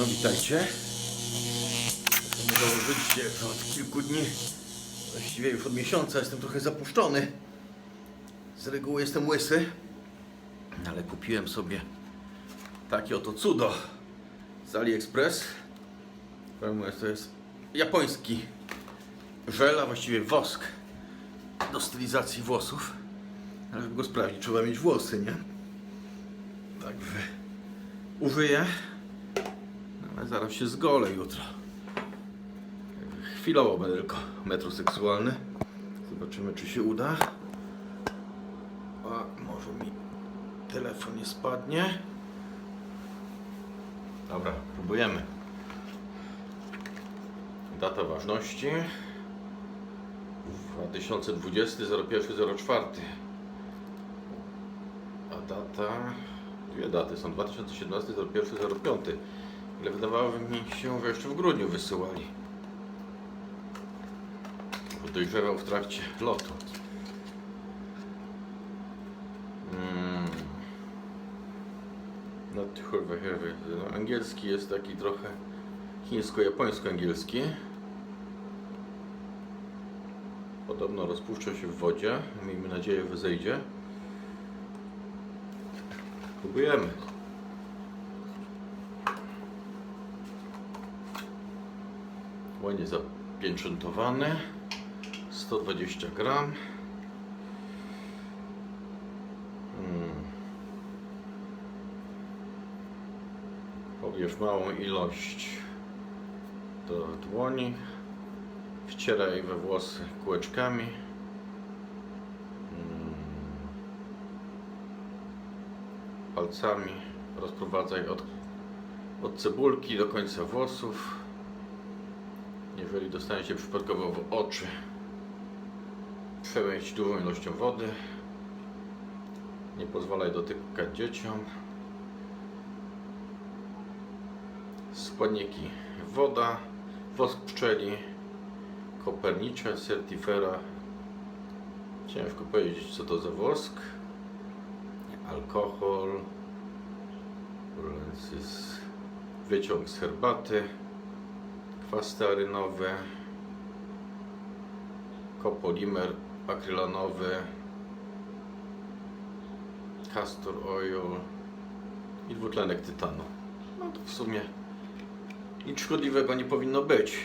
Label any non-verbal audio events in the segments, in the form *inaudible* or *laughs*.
No witajcie. Jak mnie założyliście od kilku dni, właściwie już od miesiąca jestem trochę zapuszczony. Z reguły jestem łysy, ale kupiłem sobie takie oto cudo z AliExpress. To jest japoński żel, a właściwie wosk do stylizacji włosów. Ale żeby go sprawdzić, trzeba mieć włosy, nie? Także użyję. Ale zaraz się zgolę jutro. Chwilowo będę tylko metroseksualny. Zobaczymy, czy się uda. A może mi telefon nie spadnie. Dobra, próbujemy. Data ważności 2020 0104 a data dwie daty są 2017 01 05 ale wydawało mi się, że jeszcze w grudniu wysyłali bo dojrzewał w trakcie lotu mm. no kurwa heavy no, angielski jest taki trochę chińsko-japońsko-angielski Podobno rozpuszcza się w wodzie. Miejmy nadzieję, że zejdzie. Próbujemy. Ładnie zapieczętowany. 120 gram. Hmm. Pobierz małą ilość do dłoni. Wcieraj we włosy kółeczkami. Mm. Palcami rozprowadzaj od, od cebulki do końca włosów. Jeżeli dostanie się przypadkowo w oczy, przełęcz dużą ilością wody. Nie pozwalaj dotykać dzieciom. Składniki woda, wosk pszczeli, Kopernicza, Certifera. Ciężko powiedzieć co to za wosk. Alkohol. Wyciąg z herbaty. Kwas stearynowy. Kopolimer akrylanowy. Castor oil. I dwutlenek tytanu. No to w sumie nic szkodliwego nie powinno być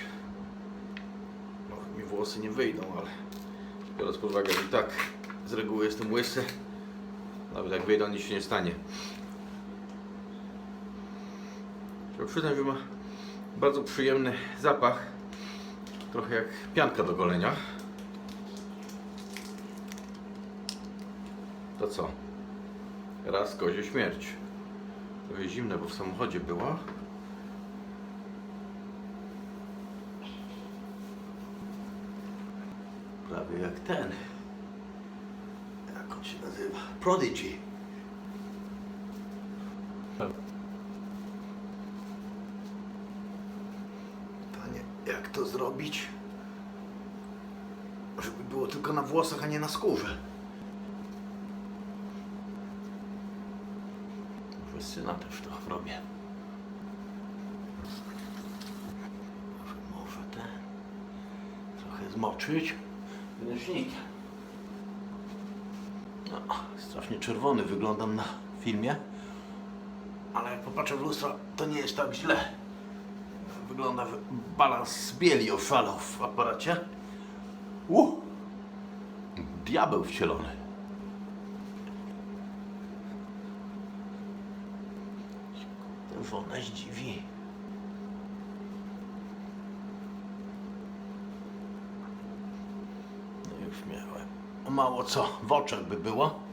mi włosy nie wyjdą, ale biorąc pod uwagę, że i tak z reguły jestem łysy, nawet jak wyjdą, nic się nie stanie. Trzeba przyznać, że ma bardzo przyjemny zapach, trochę jak pianka do golenia. To co? Raz kozie śmierć. Trochę zimne, bo w samochodzie było. Prawie jak ten. Jak on się nazywa? Prodigy. Panie, jak to zrobić? Żeby było tylko na włosach, a nie na skórze. Może syna też to robię. Może, może ten trochę zmoczyć ręcznikiem. No, strasznie czerwony wyglądam na filmie, ale jak popatrzę w lustro, to nie jest tak źle. Wygląda, balans bieli oszalał w aparacie. Uh! Diabeł wcielony. Tę żonę zdziwi. No już miałem. Mało co, w oczach by było.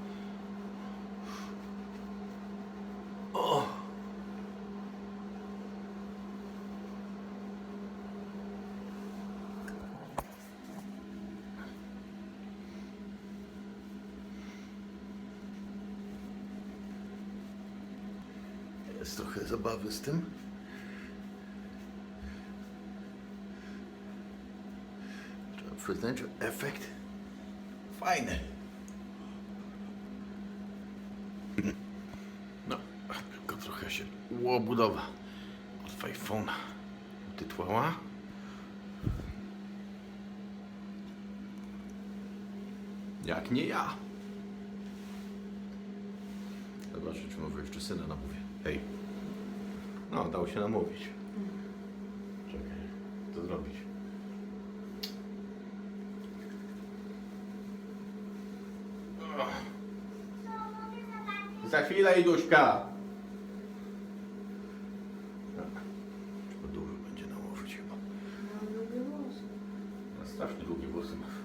Jest trochę zabawy z tym. Trzeba przyznać, że efekt fajny. No, tylko trochę się łobudowa z iPhone'a. Tytłała. Jak nie ja. Zobaczę, czy może jeszcze syna namówię. Hej. No, dało się namówić. Czekaj, co zrobić? Ach. Za chwilę, Iduśka. Trzeba dużo będzie nałożyć chyba. Ja strasznie długie włosy masz.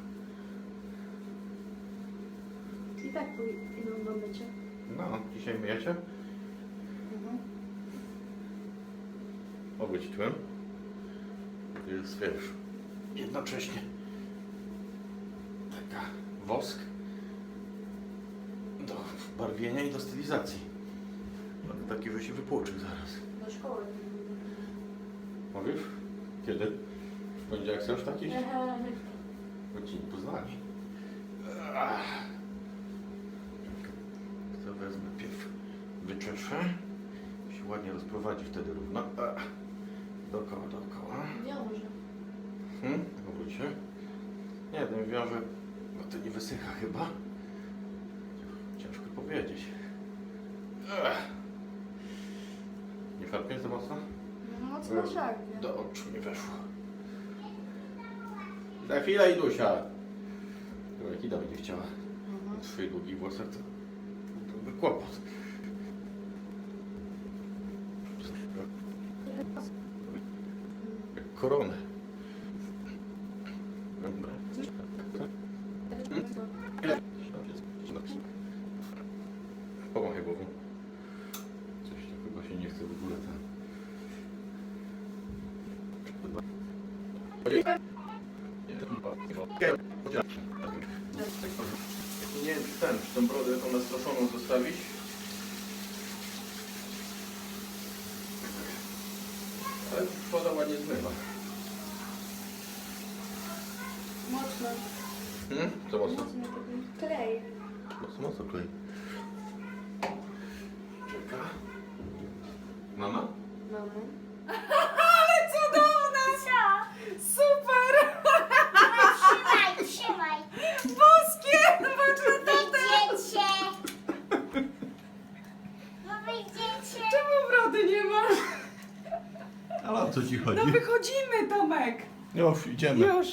I tak pój- idą do mycia. No, dzisiaj myjecie? Mhm. Mogę ci tłem? To jest, wiesz, jednocześnie taka wosk do barwienia i do stylizacji. Będę taki, że się wypłuczy zaraz. Do szkoły. Mówisz? Kiedy? W poniedziałek chcesz taki? Ehe. Bo ci nie poznali. Ach. To wezmę pierw wyczeszę. Ładnie rozprowadzi wtedy równo. Ach. Dookoła, dookoła. Wiąże. Hmm? Obróć się. Nie wiem, wiąże, bo to nie wysycha chyba. Ciężko powiedzieć. Ach. Nie szarpie za mocno? No mocno szarpnie. Do oczu nie weszło. Za chwilę Idusia. Chyba jak Ida będzie chciała Mhm. w swoich długich włosach, to, to by kłopot. Jak koronę. Pomachaj głową. Coś chyba się nie chce w ogóle ten. Nie wiem, czy ten, czy tą brodę tą nastroszoną zostawić. Ale woda ładnie zmywa. Mocno. Hmm? Co mocno? Mocno taki klej. Mocno, mocno klei. Czeka. Mama? Mamy. *laughs* Ale cudowne! Super! Trzymaj, trzymaj. Boskie! Patrz na to! Wyjdziecie. No wyjdziecie. Czemu brody nie masz? Ale o co ci chodzi? No wychodzimy, Tomek! Już, idziemy. Już.